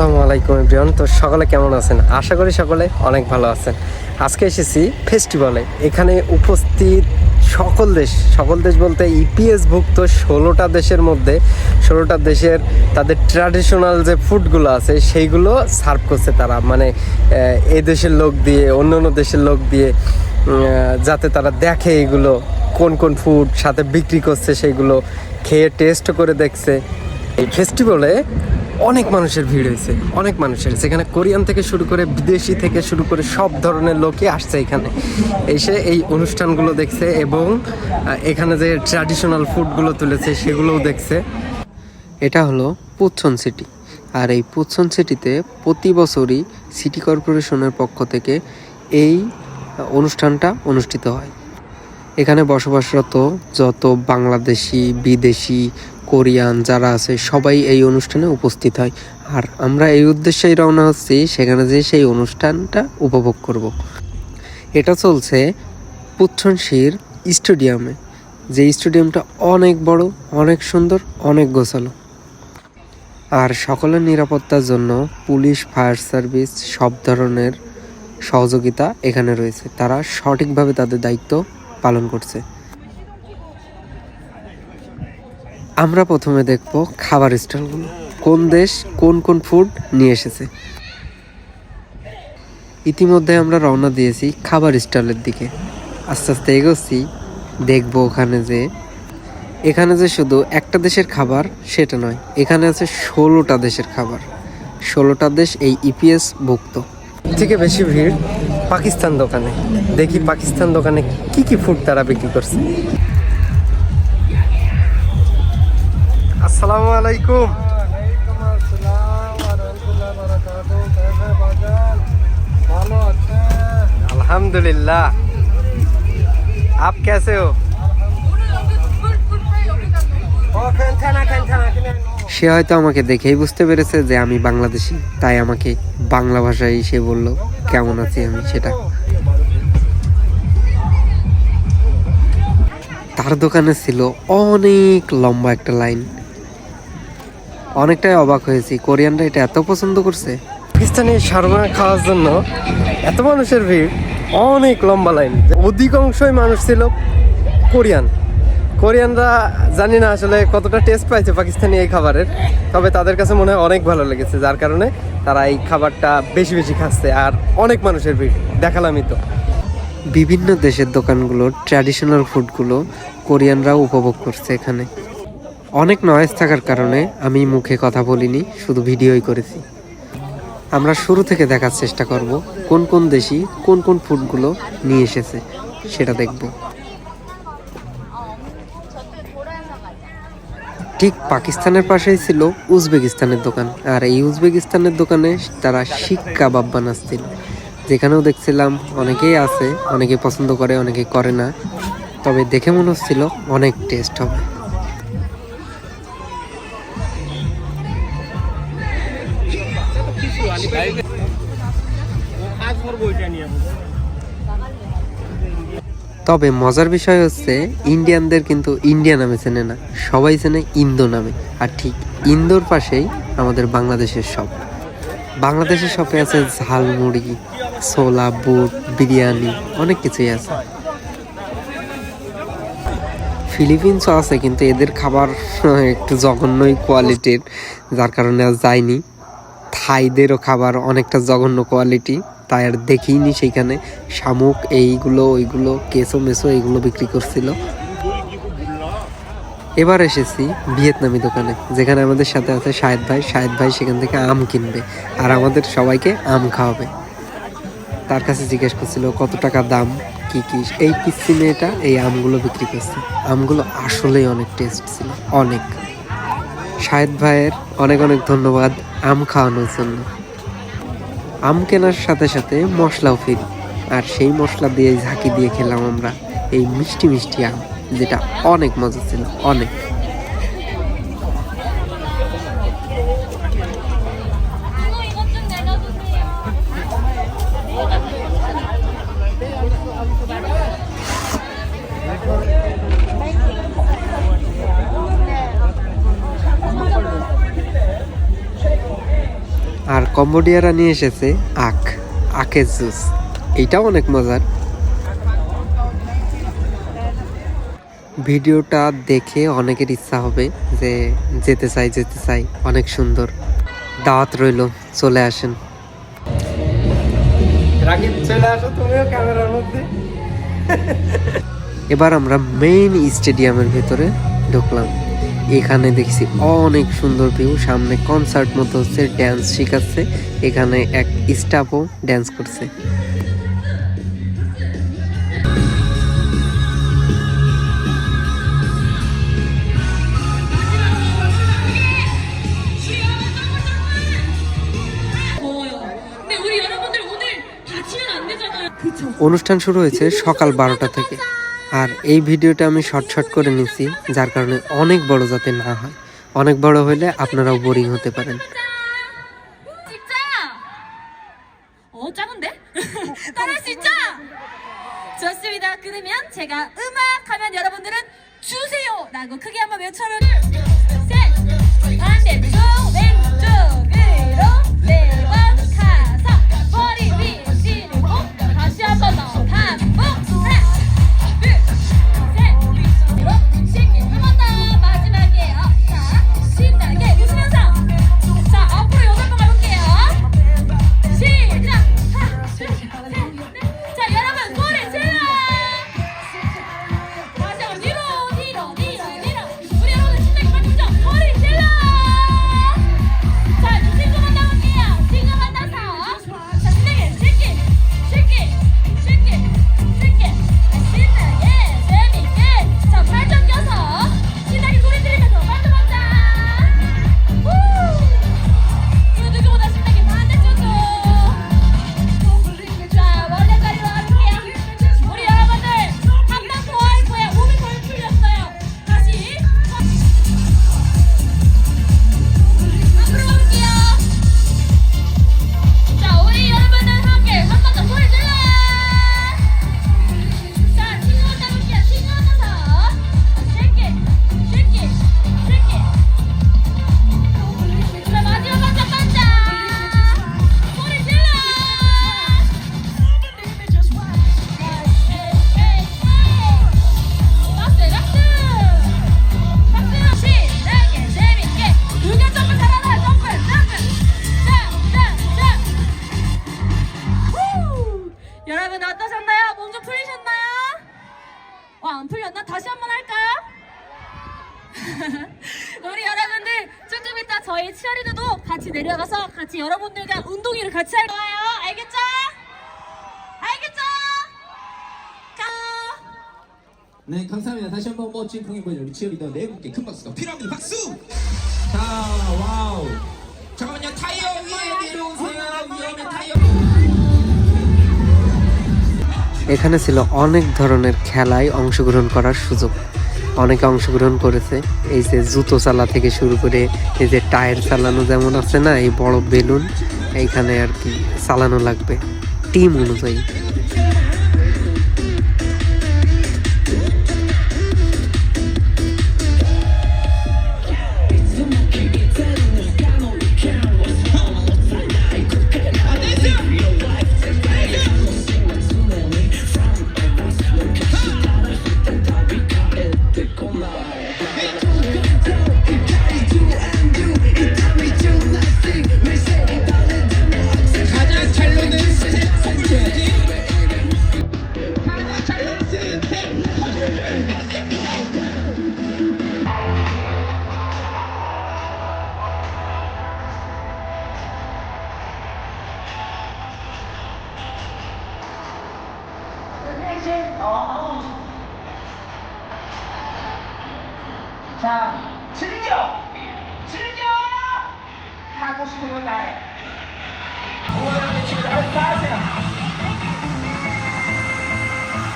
আসসালামু আলাইকুম এভরিওয়ান। তো সকলে কেমন আছেন? আশা করি সকলে অনেক ভালো আছেন। আজকে এসেছি ফেস্টিভ্যালে এখানে উপস্থিত সকল দেশ সকল দেশ বলতে ইপিএস ভুক্ত ষোলোটা দেশের মধ্যে, ষোলোটা দেশের তাদের ট্র্যাডিশনাল যে ফুডগুলো আছে, সেইগুলো সার্ভ করছে তারা। মানে এ দেশের লোক দিয়ে, অন্য অন্য দেশের লোক দিয়ে যাতে তারা দেখে এগুলো, কোন কোন ফুড সাথে বিক্রি করছে সেইগুলো, খেয়ে টেস্ট করে দেখছে। এই ফেস্টিভ্যালে অনেক মানুষের ভিড় হয়েছে, অনেক মানুষের। যেখানে কোরিয়ান থেকে শুরু করে বিদেশি থেকে শুরু করে সব ধরনের লোকই আসছে এখানে। এসে এই অনুষ্ঠানগুলো দেখছে এবং এখানে যে ট্র্যাডিশনাল ফুডগুলো তুলেছে সেগুলোও দেখছে। এটা হলো পুচ্ছন সিটি আর এই পুচ্ছন সিটিতে প্রতি বছরই সিটি কর্পোরেশনের পক্ষ থেকে এই অনুষ্ঠানটা অনুষ্ঠিত হয়। এখানে বসবাসরত যত বাংলাদেশি, বিদেশি কোরিয়ান যারা আছে, সবাই এই অনুষ্ঠানে উপস্থিত হয়। আর আমরা এই উদ্দেশ্যেই রওনা হচ্ছি, সেখানে যে সেই অনুষ্ঠানটা উপভোগ করব। এটা চলছে পুচ্ছনশির স্টেডিয়ামে। যে স্টেডিয়ামটা অনেক বড়, অনেক সুন্দর, অনেক গোছালো। আর সকলের নিরাপত্তার জন্য পুলিশ, ফায়ার সার্ভিস, সব ধরনের সহযোগিতা এখানে রয়েছে। তারা সঠিকভাবে তাদের দায়িত্ব পালন করছে। আমরা প্রথমে দেখব খাবার স্টলগুলো। কোন দেশ কোন কোন ফুড নিয়ে এসেছে। ইতিমধ্যে আমরা রওনা দিয়েছি খাবার স্টলের দিকে। আস্তে আস্তে এগোচ্ছি, দেখব ওখানে যে, এখানে যে শুধু একটা দেশের খাবার, সেটা নয়, এখানে আছে ষোলোটা দেশের খাবার। ষোলোটা দেশ এই ইপিএস ভুক্ত। থেকে বেশি ভিড় পাকিস্তান দোকানে। দেখি পাকিস্তান দোকানে কি কি ফুড তারা বিক্রি করছে। আসসালামু আলাইকুম। আলহামদুলিল্লাহ। আপ কেসে হো? সে হয়তো আমাকে দেখেই বুঝতে পেরেছে যে আমি বাংলাদেশি, তাই আমাকে বাংলা ভাষায় সে বলল, কেমন আছি আমি? সেটা। তার দোকানে ছিল অনেক লম্বা একটা লাইন। অনেকটাই অবাক হয়েছি। কোরিয়ানরা এটা এত পছন্দ করছে। পাকিস্তানি শারমা খাওয়ার জন্য এত মানুষের ভিড় অনেক লম্বা লাইন। অধিকাংশই মানুষ ছিল কোরিয়ান। কোরিয়ানরা জানি না আসলে কতটা টেস্ট পাইছে পাকিস্তানি এই খাবারের তবে তাদের কাছে মনে হয় অনেক ভালো লেগেছে যার কারণে তারা এই খাবারটা বেশি বেশি খাচ্ছে আর অনেক মানুষের ভিড়। দেখালামই তো। বিভিন্ন দেশের দোকানগুলোর ট্র্যাডিশনাল ফুডগুলো কোরিয়ানরাও উপভোগ করছে এখানে। অনেক নয়েজ থাকার কারণে আমি মুখে কথা বলিনি, শুধু ভিডিওই করেছি। আমরা শুরু থেকে দেখার চেষ্টা করব কোন কোন দেশি, কোন কোন ফুডগুলো নিয়ে এসেছে, সেটা দেখব। ঠিক পাকিস্তানের পাশেই ছিল উজবেকিস্তানের দোকান, আর এই উজবেকিস্তানের দোকানে তারা শিক কাবাব বানাচ্ছিল। যেখানেও দেখছিলাম অনেকেই আছে, অনেকে পছন্দ করে, অনেকে করে না, তবে দেখে মনে হচ্ছিল অনেক টেস্ট হবে। তবে মজার বিষয় হচ্ছে, ইন্ডিয়ানদের কিন্তু ইন্ডিয়া নামে চেনে না, সবাই চেনে ইন্দো নামে। আর ঠিক ইন্দোর পাশেই আমাদের বাংলাদেশের শপ বাংলাদেশের শপে আছে ঝালমুড়ি ছোলা, বুট, বিরিয়ানি, অনেক কিছুই আছে। ফিলিপিন্সও আছে, কিন্তু এদের খাবার একটু জঘন্যই কোয়ালিটির যার কারণে আর যায়নি থাইদেরও খাবার অনেকটা জঘন্য কোয়ালিটি তাই আর দেখিনি সেইখানে। শামুক এইগুলো, ওইগুলো কেসো মেসো এইগুলো বিক্রি করছিল। এবার এসেছি ভিয়েতনামি দোকানে, যেখানে আমাদের সাথে আছে শাহেদ ভাই। শাহেদ ভাই সেখান থেকে আম কিনবে আর আমাদের সবাইকে আম খাওয়াবে। তার কাছে জিজ্ঞেস করছিল, কত টাকা দাম? কি কি? এই পিসি মেয়েটা এই আমগুলো বিক্রি করছে। আমগুলো আসলেই অনেক টেস্ট ছিল, অনেক। শাহেদ ভাইয়ের অনেক অনেক ধন্যবাদ আম খাওয়ানোর জন্য। আম কেনার সাথে সাথে মশলাও ফিরি। আর সেই মশলা দিয়ে ঝাঁকি দিয়ে খেলাম আমরা এই মিষ্টি মিষ্টি আম, যেটা অনেক মজা ছিল, অনেক। কম্বোডিয়ারা নিয়ে এসেছে আখ আখের জুস। এইটাও অনেক মজার। ভিডিওটা দেখে অনেকের ইচ্ছা হবে যে যেতে চাই যেতে চাই। অনেক সুন্দর। দাওয়াত রইল চলে আসেন। এবার আমরা মেইন স্টেডিয়ামের ভেতরে ঢুকলাম। এখানে দেখছি অনেক সুন্দর ভিউ সামনে কনসার্ট মতো হচ্ছে ড্যান্স শিখাচ্ছে। এখানে এক স্টাফও ড্যান্স করছে। অনুষ্ঠান শুরু হয়েছে সকাল বারোটা থেকে। আর এই ভিডিওটা আমি শর্ট শর্ট করে নিছি যার কারণে অনেক বড় যাতে না হয় অনেক বড় হলে আপনারাও বোরিং হতে পারেন 진짜? 어 작은데? 따라할 수 있죠? 좋습니다. 그러면 제가 음악 하면 여러분들은 주세요라고 크게 한번 외쳐면 셋 반 안 풀렸나? 다시 한 번 할까요? 우리 여러분들 조금 이따 저희 치어리더도 같이 내려가서 같이 여러분들과 운동회를 같이 할 거예요. 알겠죠? 알겠죠? 가! 네, 감사합니다. 다시 한번 멋진 공연 보여준 우리 치어리더 네 분께 큰 박수가 필요합니다. 박수! 자, 와우. এখানে ছিল অনেক ধরনের খেলায় অংশগ্রহণ করার সুযোগ। অনেকে অংশগ্রহণ করেছে, এই যে জুতো চালা থেকে শুরু করে, এই যে টায়ার চালানো যেমন আছে না, এই বড় বেলুন, এইখানে আর কি চালানো লাগবে। টিম অনুযায়ী। 자, 즐겨! 즐겨! 하고 싶은 건 나해. 원하는 친구들 알아서 다 하세요.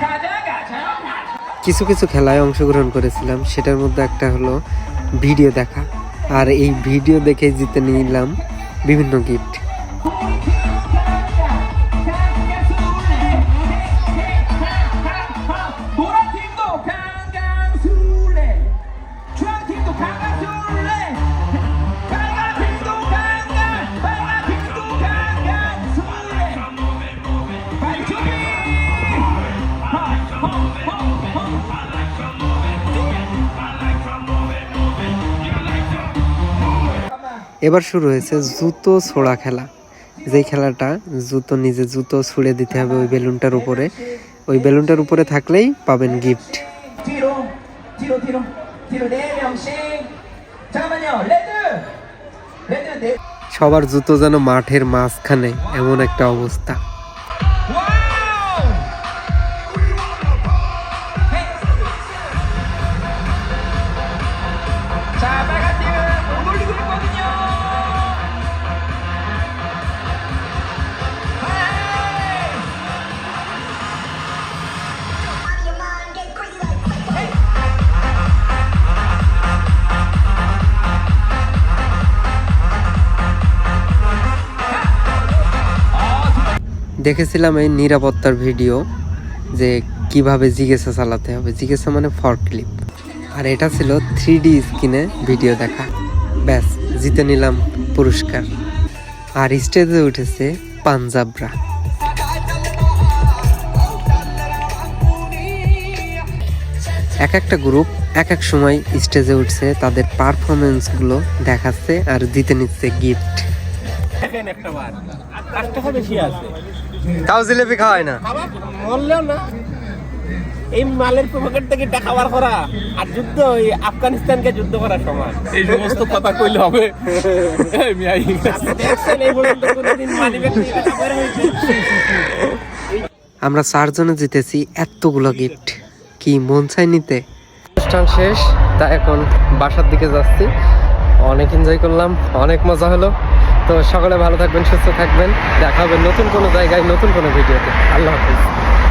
가자, 가자, 가자. কিছু কিছু খেলায় অংশগ্রহণ করেছিলাম সেটার মধ্যে একটা হলো ভিডিও দেখা আর এই ভিডিও দেখে জিতে নিলাম বিভিন্ন গিফট এবার শুরু হয়েছে জুতো ছোড়া খেলা। যেই খেলাটা জুতো নিজে জুতো ছুঁড়ে দিতে হবে ওই বেলুনটার উপরে। ওই বেলুনটার উপরে থাকলেই পাবেন গিফট সবার জুতো যেন মাঠের মাঝখানে এমন একটা অবস্থা। দেখেছিলাম এই নিরাপত্তার ভিডিও যে কীভাবে জিজ্ঞাসা চালাতে হবে। জিজ্ঞাসা মানে ফর ক্লিপ আর এটা ছিল থ্রি ডি স্ক্রিনে ভিডিও দেখা। ব্যাস, জিতে নিলাম পুরস্কার। আর স্টেজে উঠেছে পাঞ্জাবরা। এক একটা গ্রুপ এক এক সময় স্টেজে উঠছে, তাদের পারফরমেন্সগুলো দেখাচ্ছে আর জিতে নিচ্ছে গিফট তাও জিলেপি খাওয়ায় না। বললেও না। এই মালের পকেট থেকে টাকা বার করা আর যুদ্ধ ওই আফগানিস্তানকে যুদ্ধ করার সমান এই সমস্ত কথা কইলে হবে। আমরা চারজনে জিতেছি এতগুলো গিফট কি মন চাই নিতে? অনুষ্ঠান শেষ তা এখন বাসার দিকে যাচ্ছি। অনেক এনজয় করলাম অনেক মজা হলো। তো সকলে ভালো থাকবেন, সুস্থ থাকবেন। দেখা হবে নতুন কোনো জায়গায়, নতুন কোনো ভিডিওতে। আল্লাহ হাফিজ।